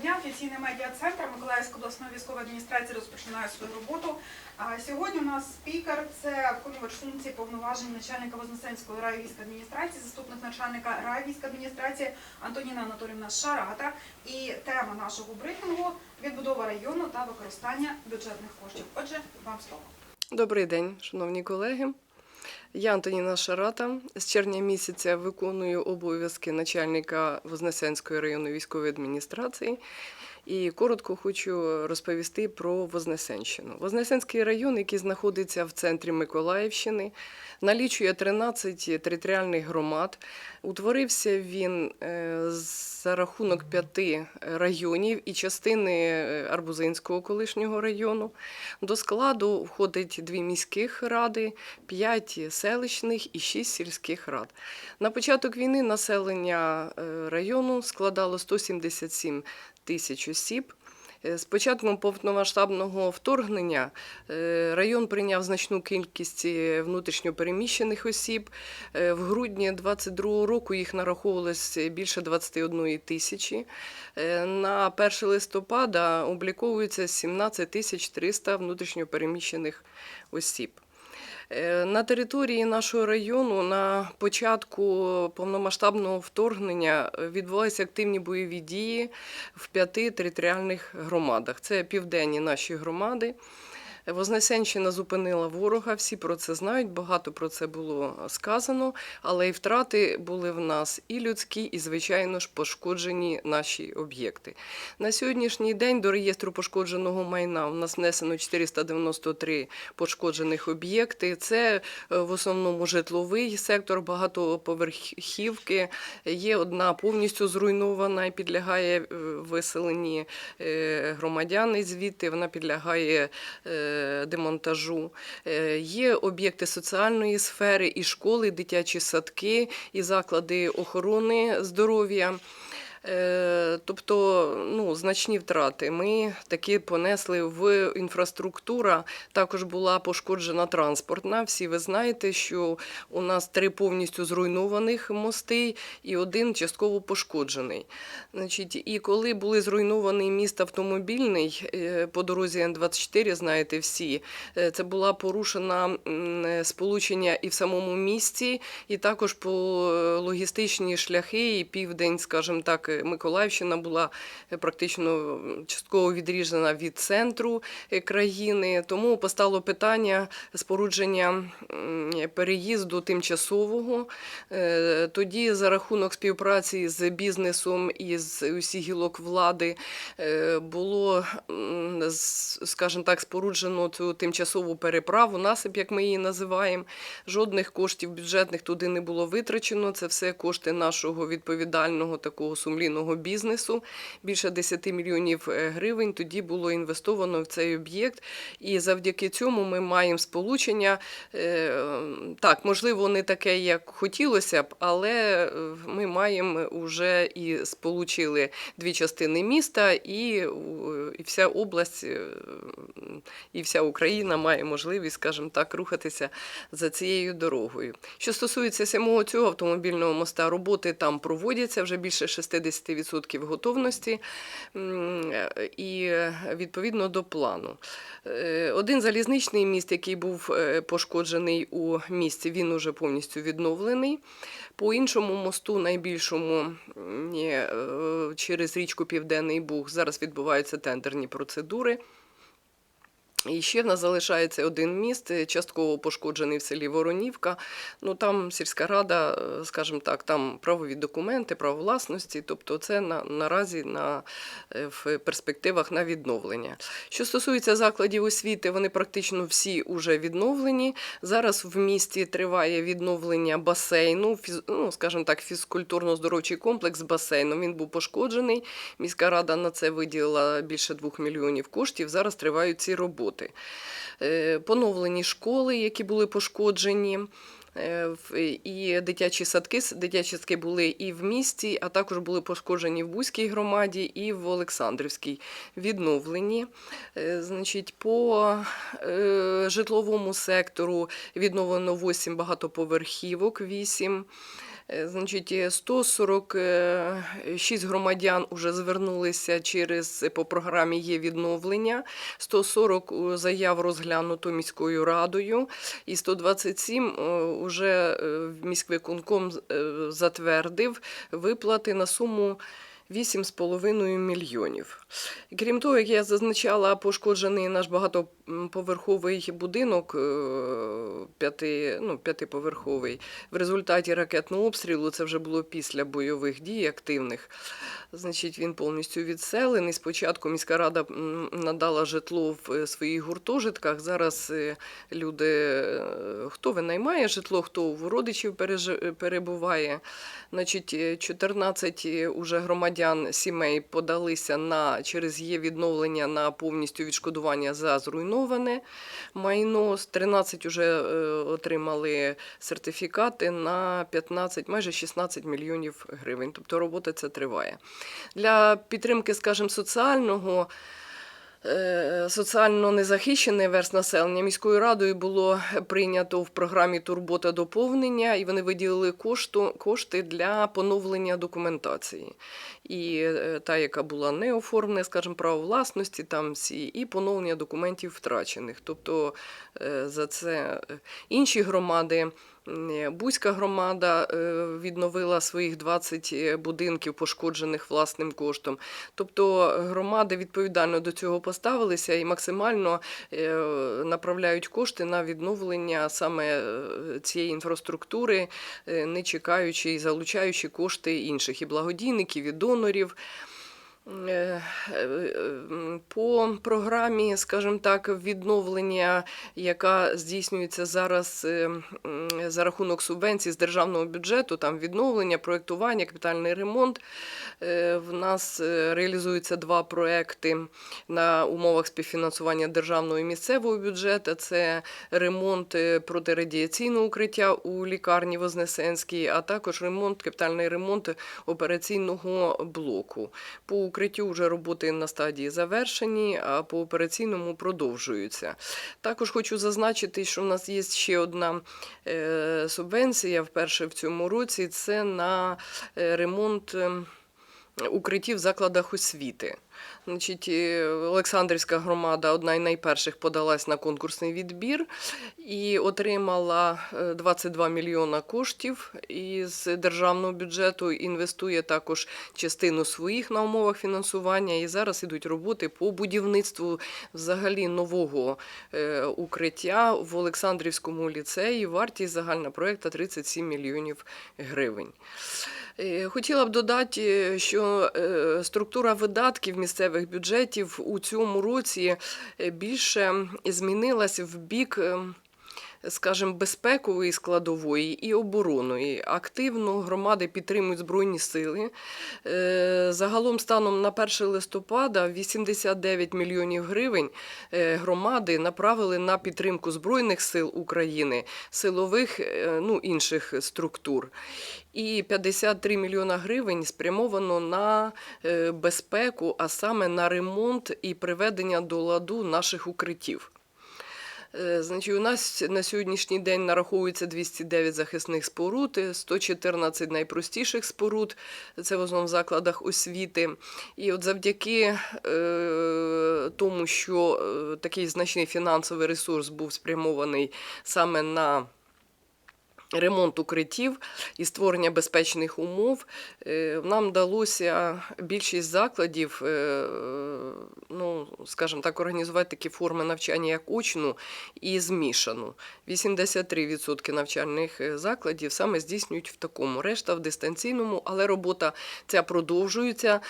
дня. Офіційний медіа-центр Миколаївської обласної військової адміністрації розпочинає свою роботу. А сьогодні у нас спікер це виконувач функції повноважень начальника Вознесенської райвійської адміністрації, заступник начальника райвійської адміністрації Антоніна Анатоліївна Шарата. І тема нашого брифінгу відбудова району та використання бюджетних коштів. Отже, вам слово. Добрий день, шановні колеги. Я Антоніна Шарата. З червня місяця виконую обов'язки начальника Вознесенської районної військової адміністрації. І коротко хочу розповісти про Вознесенщину. Вознесенський район, який знаходиться в центрі Миколаївщини, налічує 13 територіальних громад. Утворився він е, за рахунок п'яти районів і частини е, Арбузинського колишнього району. До складу входить дві міських ради, п'ять селищних і шість сільських рад. На початок війни населення е, району складало 177 тисяч осіб. Е, З початком повномасштабного вторгнення е, район прийняв значну кількість е, внутрішньопереміщених осіб. В грудні 2022 року їх нараховувалось більше 21 тисячі. На 1 листопада обліковується 17 тисяч 300 внутрішньопереміщених осіб. Е, На території нашого району на початку повномасштабного вторгнення відбулися відбувалися активні бойові дії в п'яти територіальних громадах. Це південні наші громади. Вознесенщина зупинила ворога, всі про це знають, багато про це було сказано, але і втрати були в нас і людські, і, звичайно ж, пошкоджені наші об'єкти. На сьогоднішній день до реєстру пошкодженого майна у нас внесено 493 пошкоджених об'єкти. Це е, в основному житловий сектор, багатоповерхівки. Є одна повністю зруйнована і підлягає е, виселенні е, громадяни звідти. Вона підлягає демонтажу. Е, Є об'єкти соціальної сфери, і школи, дитячі садки, і заклади охорони здоров'я. Е, Тобто ну, значні втрати. Ми таки понесли в інфраструктура. Також була пошкоджена транспортна. Всі ви знаєте, що у нас три повністю зруйнованих мости і один частково пошкоджений. Значить, і коли були зруйнований міст автомобільний е, по дорозі Н-24, знаєте всі, е, це була порушена сполучення і в самому місті, і також по логістичні шляхи, і південь, скажімо так, е, Миколаївщина була е, практично частково відрізана від центру е, країни. Тому постало питання спорудження переїзду тимчасового. Тоді за рахунок співпраці з бізнесом і з усіх гілок влади було, скажімо так, споруджено цю тимчасову переправу, насип, як ми її називаємо. Жодних коштів бюджетних туди не було витрачено. Це все кошти нашого відповідального такого сумлінного бізнесу. Більше 10 мільйонів е, гривень тоді було інвестовано в цей об'єкт. І завдяки цьому ми маємо сполучення. е, Так, можливо, не таке, як хотілося б, але е, ми маємо вже і сполучили дві частини міста, і, вся область, і вся Україна має можливість, скажімо так, рухатися за цією дорогою. Що стосується самого цього автомобільного моста, роботи там проводяться вже більше 60% готовності м, е, і відповідно до плану. Е, Один залізничний міст, який був е, пошкоджений у місті, він уже повністю відновлений. По іншому мосту, найбільшому е, через річку Південний Буг, зараз відбуваються тендерні процедури. І ще в нас залишається один міст, е, частково пошкоджений в селі Воронівка. Ну там сільська рада, е, скажімо так, там правові документи, право власності, тобто це на, наразі на, е, в перспективах на відновлення. Що стосується закладів освіти, вони практично всі вже відновлені. Зараз в місті триває відновлення басейну, фіз, ну, скажімо так, фізкультурно-здоровчий комплекс з басейном. Він був пошкоджений. Міська рада на це виділила більше 2 мільйонів коштів. Зараз тривають ці роботи. Е, Поновлені школи, які були пошкоджені. е, І дитячі садки, дитячі садки були і в місті, а також були пошкоджені в Бузькій громаді і в Олександрівській. Відновлені. Е, Значить, по житловому сектору відновлено 8 багатоповерхівок, 8. Е, Значить, е, 146 громадян вже звернулися через е, по програмі є відновлення. 140 у- заяв розглянуто міською радою, і 127 вже міськвиконком е, затвердив виплати на суму 8,5 мільйонів. Крім того, як я зазначала, пошкоджений наш багатоповерховий будинок е, п'яти, ну, п'ятиповерховий. В результаті ракетного обстрілу це вже було після бойових дій активних. Значить, він повністю відселений. Спочатку міська рада надала житло в е, своїх гуртожитках. Зараз е, люди, хто винаймає житло, хто у родичів перебуває. Значить, е, 14 уже громадян сімей подалися на через є відновлення на повністю відшкодування за зруйноване майно. 13 уже е, отримали сертифікати на 15, майже 16 мільйонів гривень. Тобто робота ця триває. Для підтримки, скажімо, соціального. Е, Соціально незахищений верст населення міською радою було прийнято в програмі Турбота доповнення, і вони виділили кошту, кошти для поновлення документації. І е, та, яка була не оформлена, скажімо, право власності, там всі, і поновлення документів втрачених. Тобто е, за це інші громади. М, Бузька громада е, відновила своїх 20 будинків, пошкоджених власним коштом. Тобто громади відповідально до цього поставилися і максимально е, направляють кошти на відновлення саме е, цієї інфраструктури, е, не чекаючи і залучаючи кошти інших і благодійників, і донорів. Е, е, По програмі, скажімо так, відновлення, яка здійснюється зараз е, за рахунок субвенцій з державного бюджету, там відновлення, проєктування, капітальний ремонт. В нас реалізуються два проекти на умовах співфінансування державного і місцевого бюджету. Це ремонт протирадіаційного укриття у лікарні Вознесенській, а також ремонт, капітальний ремонт операційного блоку. По укриттю вже роботи на стадії завершені, а по операційному продовжуються. Також хочу зазначити, що в нас є ще одна е, субвенція вперше в цьому році. Це на е, ремонт. Укриттів в закладах освіти. Значить, е, Олександрівська громада одна із найперших подалась на конкурсний відбір і отримала е, 22 мільйона коштів із державного бюджету. Інвестує також частину своїх на умовах фінансування. І зараз ідуть роботи по будівництву взагалі нового е, укриття в Олександрівському ліцеї. Вартість загальна проєкту 37 мільйонів гривень. Е, Хотіла б додати, е, що е, структура видатків місцевих бюджетів у цьому році більше змінилася в бік. Скажімо, безпекової складової і оборонної. Активно громади підтримують Збройні сили. Е, Загалом станом на 1 листопада 89 мільйонів гривень е, громади направили на підтримку Збройних сил України, силових е, ну, інших структур. І 53 мільйона гривень спрямовано на безпеку, а саме на ремонт і приведення до ладу наших укриттів. Е, Значить, у нас на сьогоднішній день нараховується 209 захисних споруд, е, 114 найпростіших споруд, це в основному в закладах освіти. І от завдяки е, тому, що е, такий значний фінансовий ресурс був спрямований саме на ремонт укриттів і створення безпечних умов, е, нам вдалося більшість закладів, е, ну, скажімо так, організувати такі форми навчання, як очну і змішану. 83% навчальних е, закладів саме здійснюють в такому, решта в дистанційному, але робота ця продовжується.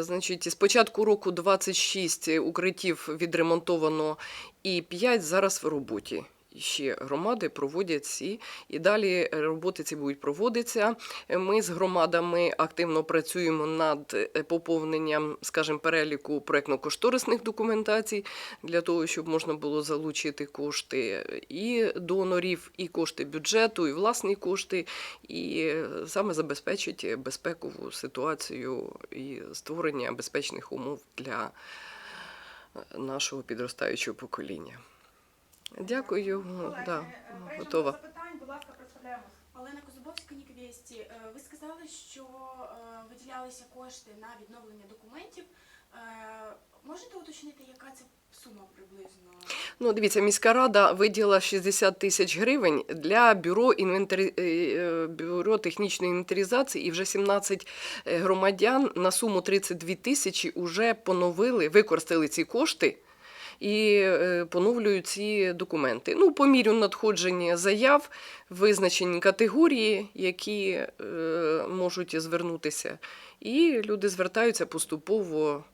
Значить, з початку року 26 укриттів відремонтовано і 5 зараз в роботі. Ще громади проводять ці, і далі роботи ці будуть проводитися. Ми з громадами активно працюємо над е, поповненням, скажімо, переліку проєктно-кошторисних документацій для того, щоб можна було залучити кошти і донорів, і кошти бюджету, і власні кошти, і е, саме забезпечити безпекову ситуацію і створення безпечних умов для е, нашого підростаючого покоління. Дякую. Да, готова. запитань. Будь ласка, представляємось. Олена квесті. Е, Ви сказали, що е, виділялися кошти на відновлення документів. Е, Можете уточнити, яка це сума приблизно? Ну, дивіться, міська рада виділила 60 тисяч гривень для бюро, інвентарі... е, бюро технічної інвентаризації, і вже 17 громадян на суму 32 тисячі вже поновили, використали ці кошти. І е, поновлюють ці документи. Ну, по мірі надходження заяв, визначені категорії, які е, можуть звернутися. І люди звертаються поступово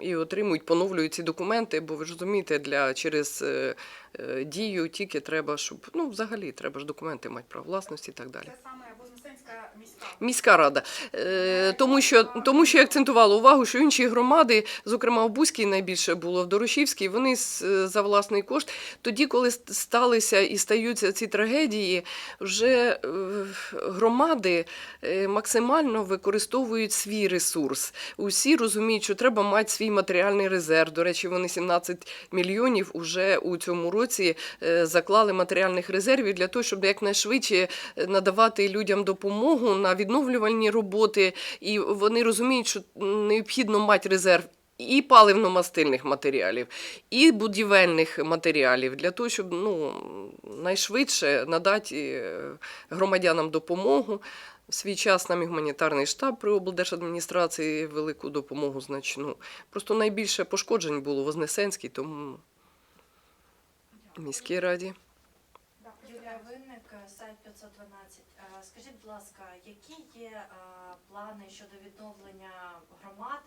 і отримують, поновлюють ці документи, бо ви ж розумієте, для через е, е, дію тільки треба, щоб ну взагалі треба ж документи мати право власності і так далі. Це саме Вознесенська міська. Рада, е, тому що тому що я акцентувала увагу, що інші громади, зокрема в Бузькій найбільше було в Дорошівській, вони за власний кошт. Тоді, коли сталися і стаються ці трагедії, вже е, громади е, максимально використовують свій ресурс. Усі розуміють, що треба мати свій матеріальний резерв. До речі, вони 17 мільйонів уже у цьому році е, заклали матеріальних резервів для того, щоб якнайшвидше е, надавати людям допомогу на відновлювальні роботи. І вони розуміють, що необхідно мати резерв. І паливно-мастильних матеріалів, і будівельних матеріалів для того, щоб ну, найшвидше надати е, громадянам допомогу. В свій час нам і гуманітарний штаб при облдержадміністрації велику допомогу значну. Просто найбільше пошкоджень було Вознесенській, тому міській раді. Да, Юлія Винник, е, сайт 512. Е, Скажіть, будь ласка, які є е, плани щодо відновлення громад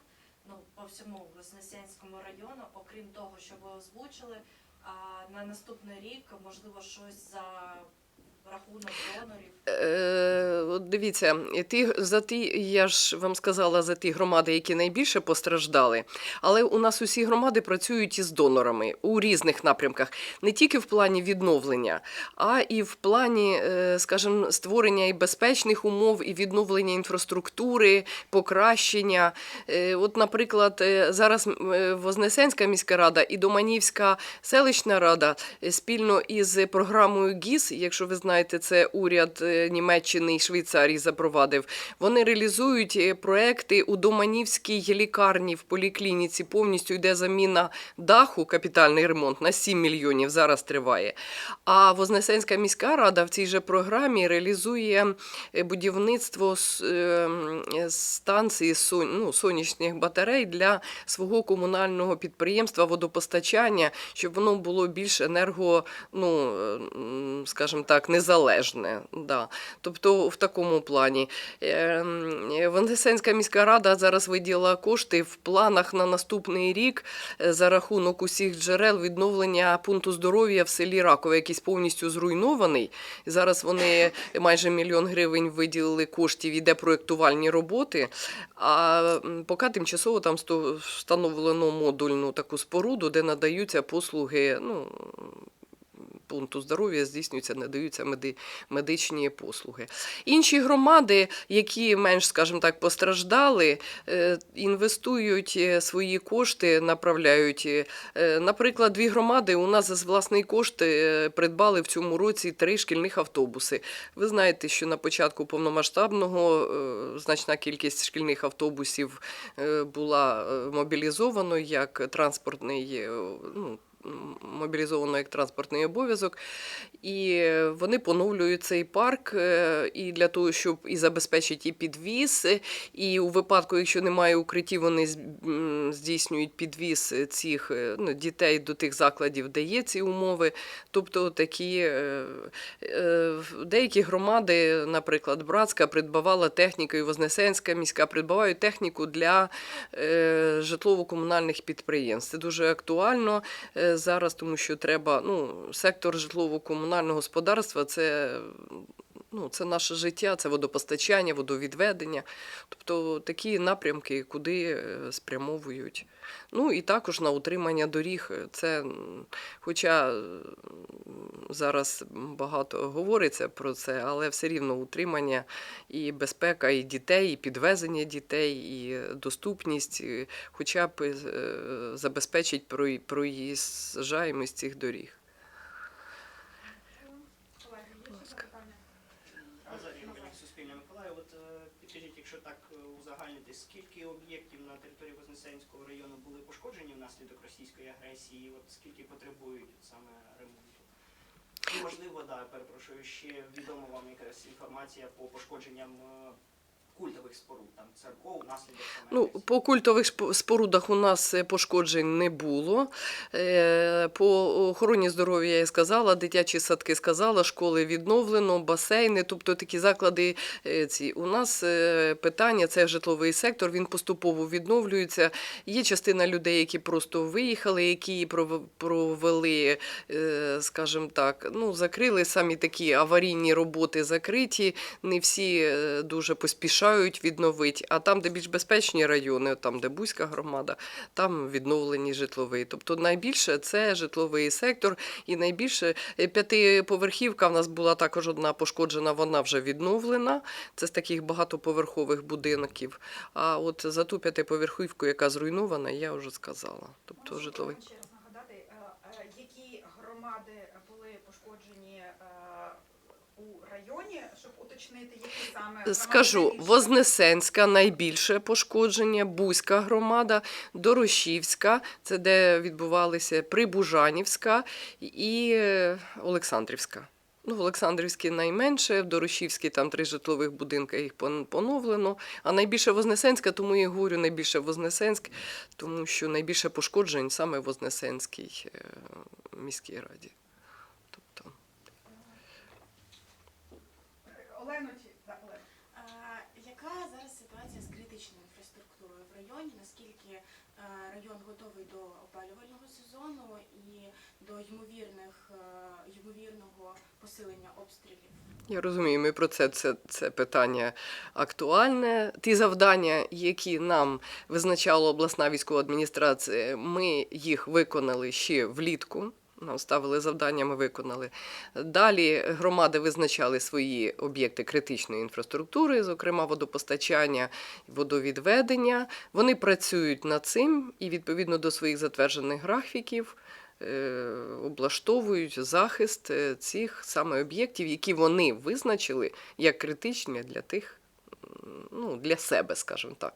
ну, по всьому Вознесенському району, окрім того, що ви озвучили, на наступний рік, можливо, щось за рахунок донорів? Е, дивіться, ті, за ті, я ж вам сказала за ті громади, які найбільше постраждали, але у нас усі громади працюють із донорами у різних напрямках, не тільки в плані відновлення, а і в плані, е, скажімо, створення і безпечних умов, і відновлення інфраструктури, покращення. Е, От, наприклад, зараз Вознесенська міська рада і Доманівська селищна рада спільно із програмою ГІС, якщо ви знаєте, це уряд е, Німеччини і Швейцарії запровадив. Вони реалізують е, проекти у Доманівській лікарні в поліклініці. Повністю йде заміна даху, капітальний ремонт на 7 мільйонів. Зараз триває. А Вознесенська міська рада в цій же програмі реалізує е, будівництво с- е, м, е, станції ну, сонячних батарей для свого комунального підприємства водопостачання, щоб воно було більш енерго, ну е, м, скажімо так, незалежне. Да. Тобто в такому плані. Е, е, Вознесенська міська рада зараз виділила кошти в планах на наступний рік е, за рахунок усіх джерел відновлення пункту здоров'я в селі Ракове, який повністю зруйнований. Зараз вони майже мільйон гривень виділили коштів, іде проєктувальні роботи. А поки тимчасово там встановлено модульну таку споруду, де надаються послуги. Ну, Пункту здоров'я здійснюються, надаються меди, медичні послуги. Інші громади, які менш, скажімо так, постраждали, е, інвестують е, свої кошти, направляють. Е, Наприклад, дві громади у нас за власний кошт придбали в цьому році три шкільних автобуси. Ви знаєте, що на початку повномасштабного значна кількість шкільних автобусів була мобілізовано як транспортний. Ну, Мобілізовано як транспортний обов'язок, і вони поновлюють цей парк е, і для того, щоб і забезпечити і підвіз, е, і у випадку, якщо немає укриттів, вони здійснюють підвіз цих е, ну, дітей до тих закладів, де є ці умови. Тобто такі деякі громади, наприклад, Братська придбавала техніку, і Вознесенська міська придбавають техніку для житлово-комунальних підприємств. Це дуже актуально зараз, тому що треба, ну, сектор житлово-комунального господарства це. Ну, це наше життя, це водопостачання, водовідведення. Тобто такі напрямки, куди е, спрямовують. Ну і також на утримання доріг. Це, хоча е, зараз багато говориться про це, але все рівно утримання і безпека і дітей, і підвезення дітей, і доступність, хоча б е, забезпечить прої- проїжджаємість цих доріг. Колеги, є ще ласка. Суспільне Миколаїв. От е, підкажіть, якщо так е, узагальнити, скільки об'єктів на території Вознесенського району були пошкоджені внаслідок російської агресії, от скільки потребують от саме ремонту? І можливо, да, перепрошую, ще відома вам якась інформація по пошкодженням е, культових споруд, там церков внаслідок саме Ну, по культових спорудах у нас е, пошкоджень не було. Е, По охороні здоров'я я сказала, дитячі садки сказала, школи відновлено, басейни, тобто такі заклади. е, Ці. У нас питання це житловий сектор, він поступово відновлюється. Є частина людей, які просто виїхали, які провели, скажімо так, ну, закрили самі такі аварійні роботи закриті. Не всі дуже поспішають відновити. А там, де більш безпечні райони, там, де Бузька громада, там відновлені житлові. Тобто найбільше це житловий сектор, і найбільше е, п'ятиповерхівка в нас була також одна пошкоджена, вона вже відновлена. Це з таких багатоповерхових будинків. А от за ту п'ятиповерхівку, яка зруйнована, я вже сказала. Тобто житловий. ще раз нагадати, е, е, які громади були пошкоджені Скажу. Вознесенська найбільше пошкодження, Бузька громада, Дорошівська, це де відбувалися Прибужанівська і е, Олександрівська. Ну, в Олександрівській найменше, в Дорошівській там три житлових будинки їх поновлено. А найбільше Вознесенська, тому я говорю найбільше Вознесенськ, тому що найбільше пошкоджень саме в Вознесенській е, міській раді. Тобто, Олено, чи да, Олено. Е, Яка зараз ситуація з критичною інфраструктурою в районі? Наскільки е, район готовий до опалювального сезону і до ймовірних е, ймовірного посилення обстрілів? Я розумію, ми про це, це, це питання актуальне. Ті завдання, які нам визначала обласна військова адміністрація, ми їх виконали ще влітку. Нам ставили завдання, ми виконали. Далі громади визначали свої об'єкти критичної інфраструктури, зокрема водопостачання, водовідведення. Вони працюють над цим і відповідно до своїх затверджених графіків е, облаштовують захист е, цих саме об'єктів, які вони визначили як критичні для тих, ну, для себе, скажімо так.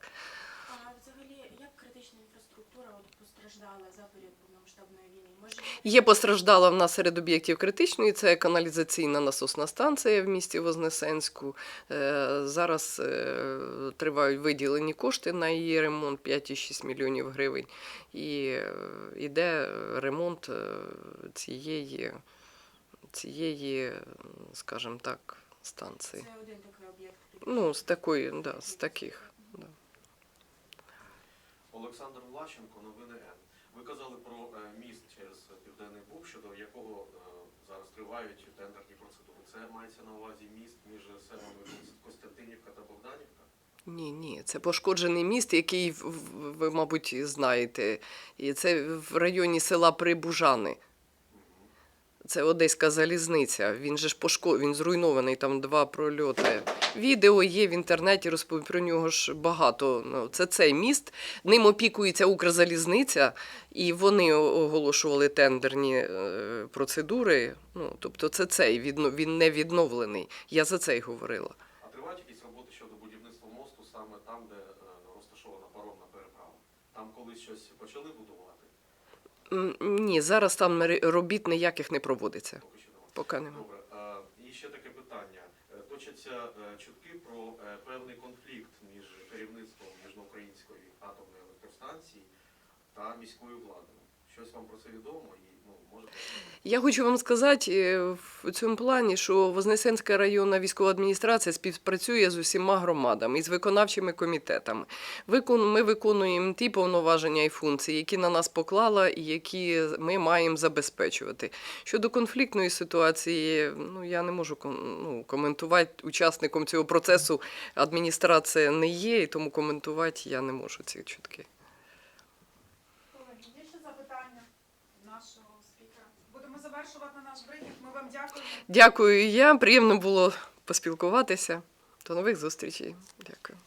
А взагалі, як критична інфраструктура от постраждала за період повномасштабної війни? Може, Є постраждала в нас серед об'єктів критичної, це каналізаційна насосна станція в місті Вознесенську. Е, Зараз е, тривають виділені кошти на її ремонт 5,6 мільйонів гривень. І йде ремонт е, цієї, цієї, скажімо так, станції. це один такий об'єкт? Ну, з такої, да, з таких. Да. Олександр Влащенко, новини Н. Ви казали про міст через Південний Буг, щодо якого е, зараз тривають тендерні процедури. Це мається на увазі міст між селами Костянтинівка та Богданівка? Ні, ні, це пошкоджений міст, який ви, мабуть, знаєте. І це в районі села Прибужани. Це Одеська залізниця. Він же ж пошко... він зруйнований, там два прольоти. Відео є в інтернеті, розпов... про нього ж багато. Ну, це цей міст. Ним опікується Укрзалізниця, і вони оголошували тендерні е, процедури. Ну, тобто це цей, відно... він не відновлений. Я за це й говорила. А тривають якісь роботи щодо будівництва мосту саме там, де е, розташована паромна переправа? Там колись щось почали будувати? Ні, зараз там робіт ніяких не проводиться. Поки немає. Добре, е, і ще таке питання. Е, Точаться е, чутки про е, певний конфлікт між керівництвом Южноукраїнської атомної електростанції та міською владою. Щось вам про це відомо і ну можете. Я хочу вам сказати е, в цьому плані, що Вознесенська районна військова адміністрація співпрацює з усіма громадами і з виконавчими комітетами. Ми виконуємо ті повноваження і функції, які на нас поклала і які ми маємо забезпечувати. Щодо конфліктної ситуації, ну я не можу ну, коментувати учасником цього процесу. Адміністрація не є, і тому коментувати я не можу ці чутки. Колеги, є ще запитання нашого спікера? Будемо завершувати наш. Ми вам дякуємо. Дякую я. Приємно було поспілкуватися. До нових зустрічей. Дякую.